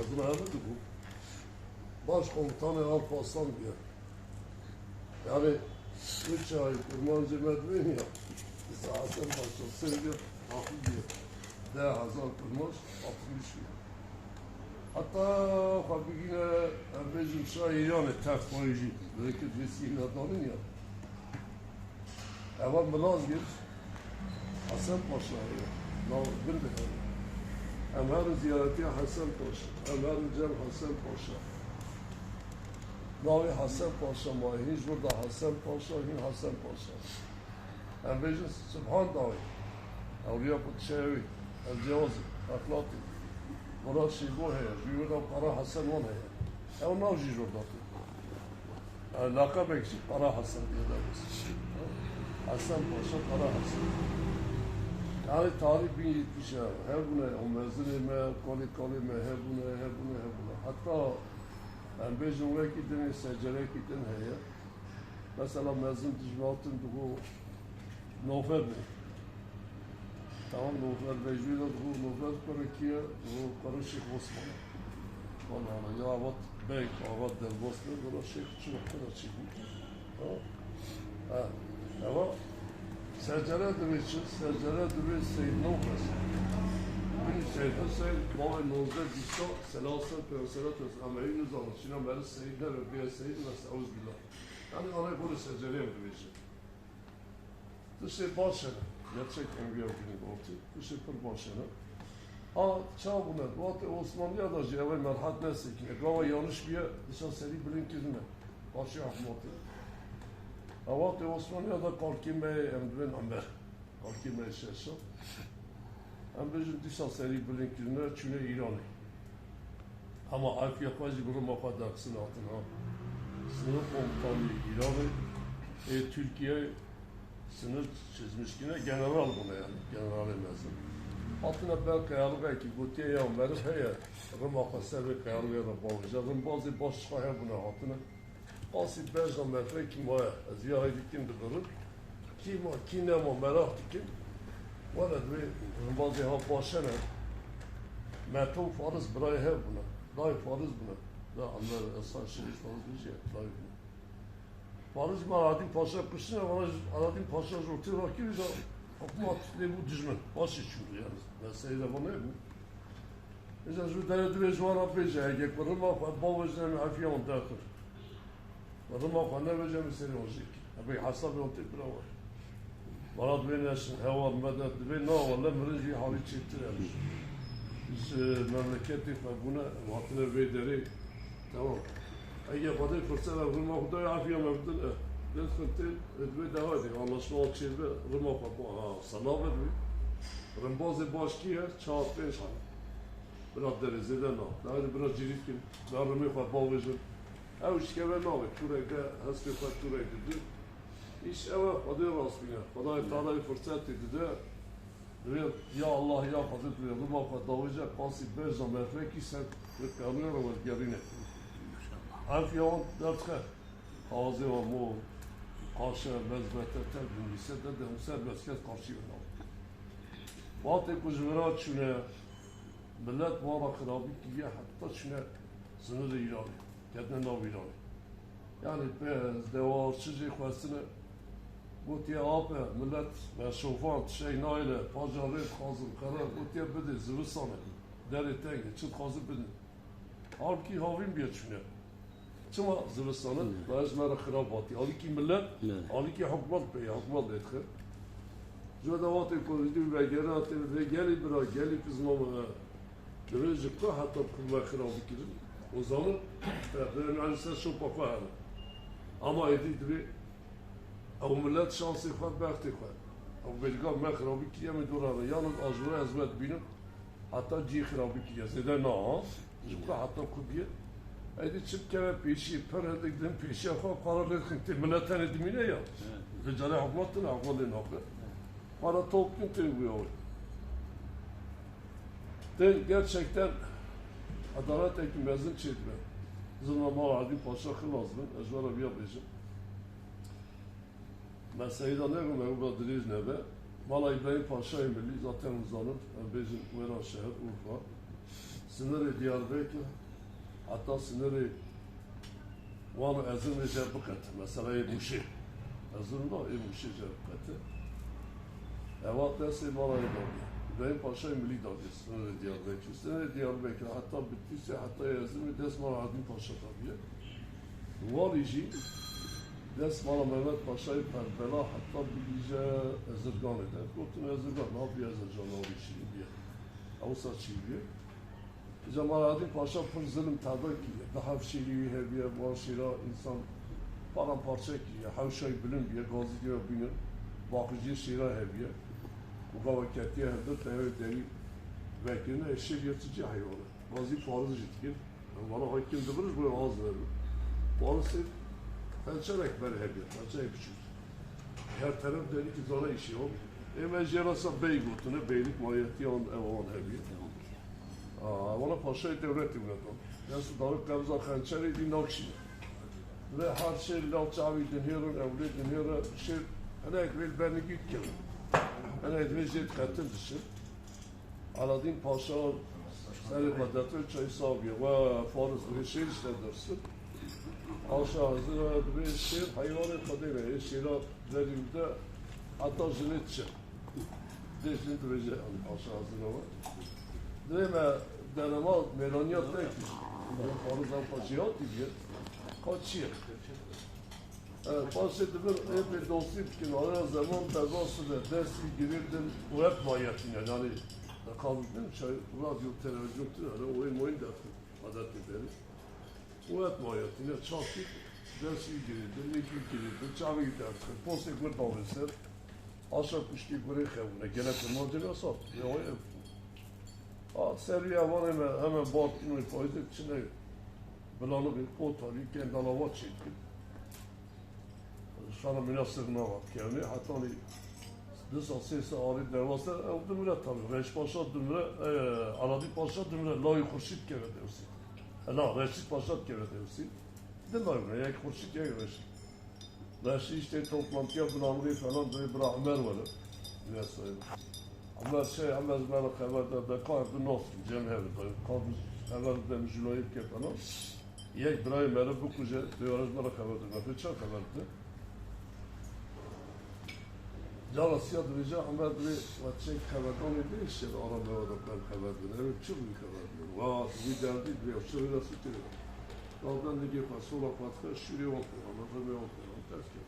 Mezun ayarladı bu. Başkomutanı Alparslan diye. Yani üç ay kurmancı medveni ya. Hasan Paşa söylüyor, haklı diyor. De Hazar kurmaş, 60 diyor. Hatta tabii yine bizim şairane teknoloji, belki vesile adamın ya. Evan Malazgirt, Hasan Paşa ya. Nav Ömer ziyareti Hasan Paşa, Ömer Cem Hasan Paşa. Navi Hasan Paşa mı? Hiç burada Hasan Paşa, hiç Hasan Paşa. Em bejin Subhan Davi, Evliya Kutşevi, El Cevazi, Aklatı. Murat Şibu heye, Jüyurda Para Hasan on heye. Ev nav jî jordati. Yani lakab eksik Para Hasan diye biz. Hasan Paşa Para Hasan. Yani tarih 1070 ya. Her buna o mezunu me, koli koli me, her buna, her buna, her buna. Hatta ben bejin ve gidin, secere gidin heye. Mesela mezun dijmatın bu Nofer mi? Tamam Nofer Bejü'yle bu Nofer Karakiye, bu Karışık Osman. Vallahi ya avat bey, avat del Bosna, bu şey çok kadar çıkmış. Tamam. Ha. Ama secere için, secere dövü Seyyid Nofer. Beni Seyyid Hüseyin, Mağay Nozda Dişo, Selasın, Peygamberat ama iyi zaman, şimdi beni Seyyid'e ve bir Seyyid ve Seyyid Yani ona bunu secereye döveceğim. Dışı başına, gerçekten gördüğünüz oldu. Dışı pır başına. Ha, çağ buna, vate Osmanlı'ya da cevay merhat nesik. Ekava yanlış bir yer, dışa seri bilin kirme. Başı ahmatı. Ha, vate Osmanlı'ya da kalkim bey, emdven amber. Kalkim bey şeşo. Em bejim dışa seri bilin kirme, çüne İran'ı. Ama harf yapacı bunu mafadaksın altına. Sınıf komutanı İran'ı. E, Türkiye sınır çizmiş yine general buna yani general mezun. Altına ben kayalığa ki gutiye ya beri heye Rıma kasebe kayalığa da bağlıca. Rım bazı baş şahı buna altına. Asi beş metre kim var? Ziya dikin de durur. Kim o kim ne mo merak dikin. Valla dve bazı ha başına. Meto farız bray he buna. Dayı farız buna. Da anlar aslan şerif farız bir şey. Dayı buna. Varız mı Aladin Paşa kışına varız Aladin Paşa rakiri da Hükümet ne bu düzmen başı çünkü yani. Mesleği de bu ne bu? Mesela şu dere düve şu an apeyce erkek var ama bol özlemi afiye on dağıtır. Ama ne vereceğim seni olacak. Abi hasab yok tek bir var. Bana düve nesin heva medet düve ne var lan mırıcı hali çektiremiş. Biz e, memleketi ve buna vatına ve deri tamam. اگه خدای فرصت و رما خدای عافیه مردن دل خنتی ادوی دوا دی anlaşma ol çevre rıma papu ha sanav edvi rımboz baş ki her çağat beş han biraz dereceden al daha da biraz cirit kim daha rıma fa balvejin ev işke ve navi turayda hasbi fa turayda di iş eve hadi rasmiye Hadi Teala bir fırsat dedi de ve ya Allah ya Hazret ve rıma fa davıca pasi beş zaman ki sen kanıyor ve gerine Afyon dörtke. Ağzı o mu karşı mezbete tebdin ise de de serbest kes karşı yönel. Vatı kuzmira çüne millet vara kırabi ki hatta çüne sınırı İran'ı. İran'ı. Yani bez devarsızı kwestini bu tiye abi millet ve şofan şey naile pacarı kazım karar bu tiye bedi zıvı sana deri tenge çıt kazı bedi. Halbuki havim bir çüne. Çama Zırıstan'ın Rajmara Xirabati. Aliki millet, Evet. aliki hukmat bey, hukmat etki. Zodavatı koydu ve geratı ve geli bira, geli kızmama. Dövecekte hatta kurma xirabı kirin. O zaman ben alisa şu papa Ama edildi o millet şansı var, bekti var. O belga me xirabı kiye mi durarı. Yalnız ajura ezmet binin. Hatta ci xirabı kiye. Zede na ha. Jukka hatta kubiye. Haydi çık kere peşi, peredikten peşi, akwa paralı kıntı, milletten edimine ya. Ricale hukmattın, akvalin akı. Para tevbiye ol. De gerçekten adalet ekim mezun çekme. Zırna mal adi paşa kılazdım, ecvara bir yapacağım. Mesleği de ne kadar bu diriz ne be. Mala İbrahim Paşa emeli zaten uzanır. Bezin Vera şehir Urfa. sınırı Diyarbakır, hatta sınırı Van Erzurum'u Cerbukatı, mesela Muşi. Erzurum'da Muşi Cerbukatı. Evet, desi bana dalga. İbrahim Paşa Milli Dalga, sınırı Diyarbakır. Sınırı Diyarbakır, hatta bittiyse, hatta Erzurum'u Desman Adin Paşa tabii. Var işi, Desman Mehmet Paşa'yı Perbela, hatta bir gece Ezirgan eder. Kutun Ezirgan, ne yapıyor Ezirgan, işi diye. Avsa çiğliyor. Cemalettin Paşa pır zulüm tabi ki daha şiiri heviye var şira insan paramparça ki havşay bilim diye gazi diye binin bakıcı şira heviye hevde tehe deri vekilini eşek yırtıcı hayvanı gazi farız jitkin bana hakim de bilir buraya ağız verir Bazısı felçer ekber heviye felçer küçük her taraf deri ki zana işi ol Emen jerasa bey gutunu beylik mahiyeti on evan heviye Valla paşayı devlet devletim. Nasıl dalık kabza hançeri di nakşi. Ve her şey lavçavi dinhiyorun, evli dinhiyorun, şey, hani ekvel beni git Hani ekvel zeyt katil dışı. Aladin Paşa, seni kadetü çay sabiye ve farız bir şey istedirsin. Aşağı hazır bir şey, hayvanı kadere, şira verilde, hatta zilitçi. Desin duracak, hani aşağı hazır ama. Dime denema melaniyat ne ki? Ben Faruzan Paşa'yat diye. Kaçıyor. Bahsettiğim hep dostum ki ara zaman tezası da dersi girirdim web mahiyetine yani kaldım şey radyo televizyon yani oyun oyun da adet ederi. Web mahiyetine çarpıp dersi girirdim, ne gibi girirdim, çavi giderdim, posta bir davranışlar. Aşağı kuşki buraya kevune, gene tırmancına sat. Ne o ev. A seri avan hemen hemen Bartın'ı koydu içine Bilal'ı bir kotarı kendi alava çekti. Sana münasırına bak yani hatta hani Disa sesi ağrı devasa dümre tabi. Reş Paşa dümre, Aradi Paşa dümre, Lay Kurşit kere devsi. La Reşit Paşa kere devsi. De Lay ne, yek Kurşit yek Reşit. Reşit işte toplantıya Bilal'ı falan böyle bir Ahmer var. Ne söyleyeyim. Ama şey ama ben haberde de kaldı nos cem hevde kaldı haberde mjloyip ke falan. Yek bray mere bu kuje diyoruz bana haberde ne çok haberde. Cala siyah durunca ama bir vatçe haberde onu bir işte araba o da ben haberde ne çok bir haberde. Va bir derdi bir o şöyle nasıl diyor. Daldan ne gibi sola patka şuraya oldu ama tabii oldu. Ters ki.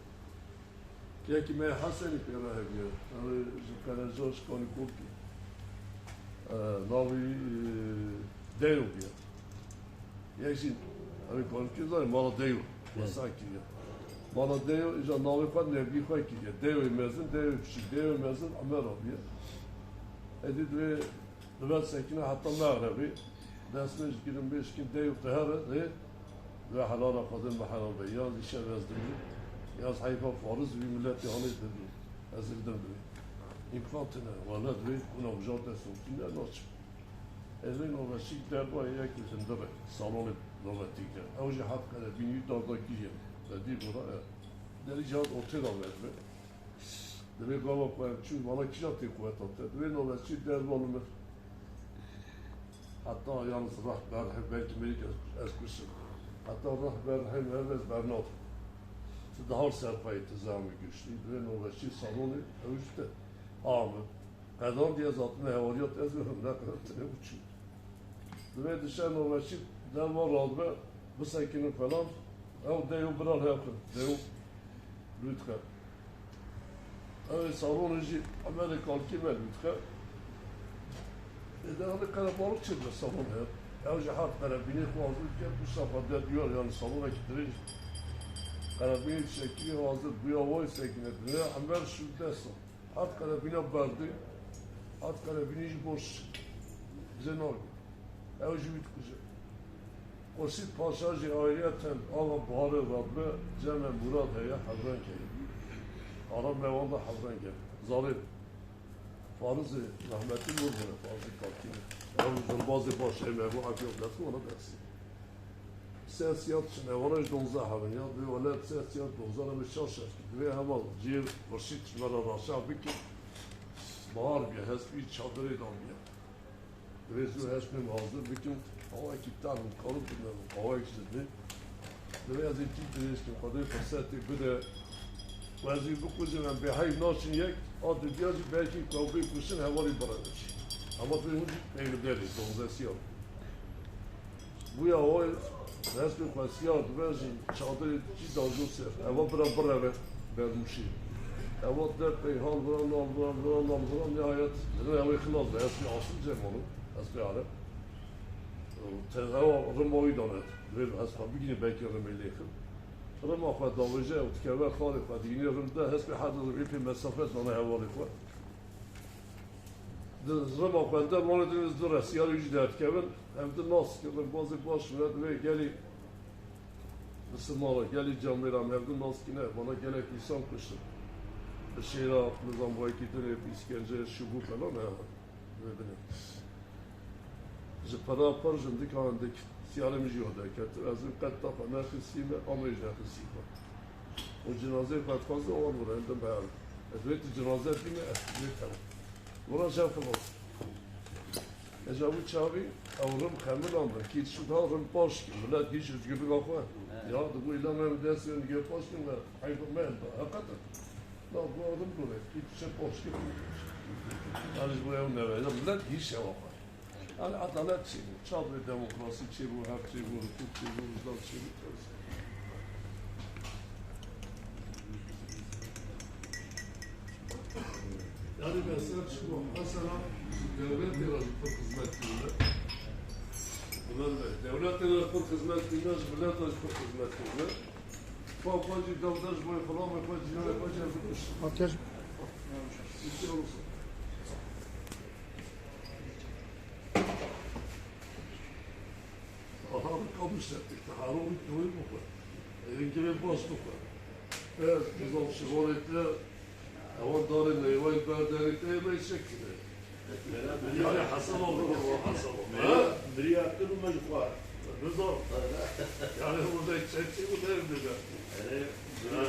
Jaki me Hasani pjera hevje, ali Karajos koni kulki. Novi deo bje. Jesi, ali konki zove, malo deo, masaki je. Malo deo, iza novi pa ne bi hojki je. Deo imezin, deo küçük, deo imezin, amero bje. Edi dve, dve sekine hatta mağrebi. Desne işkirin beşkin deo tehara, de. Ve halala kadın ve halal beyaz, işe vezdimi. Yaz hayfa farız bir millet yani dedi. Ezildim dedi. İmplantine valla dedi. Buna ucata soktine nasıl? Ezin o vesik derdi var ya ki sen de salonu novetikte. Avcı hakkında bin yüz dalda giyiyor. Dedi buna. Dedi cihaz otel alverme. Dedi kava koyar. Çünkü bana kiratı kuvvet otel. Dedi o vesik derdi olmuyor. Hatta yalnız rahber belki melik esküsün. Hatta rahber hem evvel bernat daha serpayı tizamı güçlüydü ve nöbetçi salonu ölçtü. Ağmı. Kadar diye zatına hevaliyat ezmiyorum ne kadar uçuyor. Ve dışarı nöbetçi derma razbe bu sekinin falan ev deyo biral yakın. Deyo lütfen. Evet salonuncu Amerikalı kime lütfen. E de hani kalabalık çıktı salon hep. Ev cihat karabini kuazırken bu safhada diyor yani salona gittirir. Karabini şekli hazır bu yavoy sekinetine amber şuddesi. Hat karabine bardı. Hat karabini iş boş. Bize ne oldu? Ev jübit kuzu. Osi pasajı ayrıyeten ama Baharı Rabbe Ceme Murad heye Havrenke. Aram Levanda Havrenke. Zalim. Farzı rahmetli Murmure. Farzı katili. Yavuzun bazı başı emevi afiyet etsin ona dersin. Sesiyat için evaraj donza havin ya. Bir velet sesiyat donza ne bir şaşır. Ve hemen cil vırşit vera raşa biki. Bahar bir hesbi çadırı damya. Rezu hesbi mazdur bikin hava. Hava. Biraz iki değiştim. Kadı fırsatı bir de Vazir bu kuzun hem behayim nasıl yek, adı diyacı belki kavga kursun havali bırakır. Ama bir meyli deri, donzesi yok. Bu ya o resmi klasiyat vezin çadırı ci dalgın ser. Eva bıra bıra ver, vermişim. Eva der peyhan vuran al vuran vuran al vuran nihayet. Dedim eva ihlas da esmi asıl cem onu. Esmi alem. Eva rımoyu donet. Ver esmi bir gün belki rımayla yıkım. رمى أخوة ضوجة وتكبر خالق وديني رمدا هس بحد ربي في مسافات أنا هوالي خوا رمى أخوة ده مالد الزرع سيارة يجي ده تكبر هم ده ناس كبر بازي باش ولاد وي جالي Müslümanlar geli camiram evde nas kine bana gerek insan kuştu. Şeyra nizam var ki dönüp iskence şu bu falan ya. Ve benim. Ji para parjım dikandık siyalım jiyoda ket azim kat tafa nafsime amrej nafsime. O cenaze kat fazla olan var elde bayar. Evet cenaze dine evet tamam. Buna şey yapalım. Ecabı çavi avrum kamil amr ki şu da avrum baş ki millet hiç üzgünlük akwa. Ya da bu ilan hem dersin gibi baş ki la hayvan men da hakikaten. La bu adam böyle hiç şey baş ki. Yani bu ev ne böyle millet hiç şey akwa. Yani adalet şey bu, çabuk demokrasi şey bu, hak şey bu, hukuk şey uzak şey bu. Yani mesela şu mesela devlet yaratıcı hizmetinde bunlar da devlet yaratıcı hizmetinde millet yaratıcı hizmetinde Papacı davdaş boyu falan yapacı, ne yapacı yapmış. Makyaj şey olursa. Mü var? Evin gibi boş mu var? Evet, biz o şivoletle Avan darın eyvay berdelikte yemeği çekti. Yani Hasan oldu? O Hasan oldu. Biri yaptı mı var? Rıza. Yani burada çekti bu da evde. Yani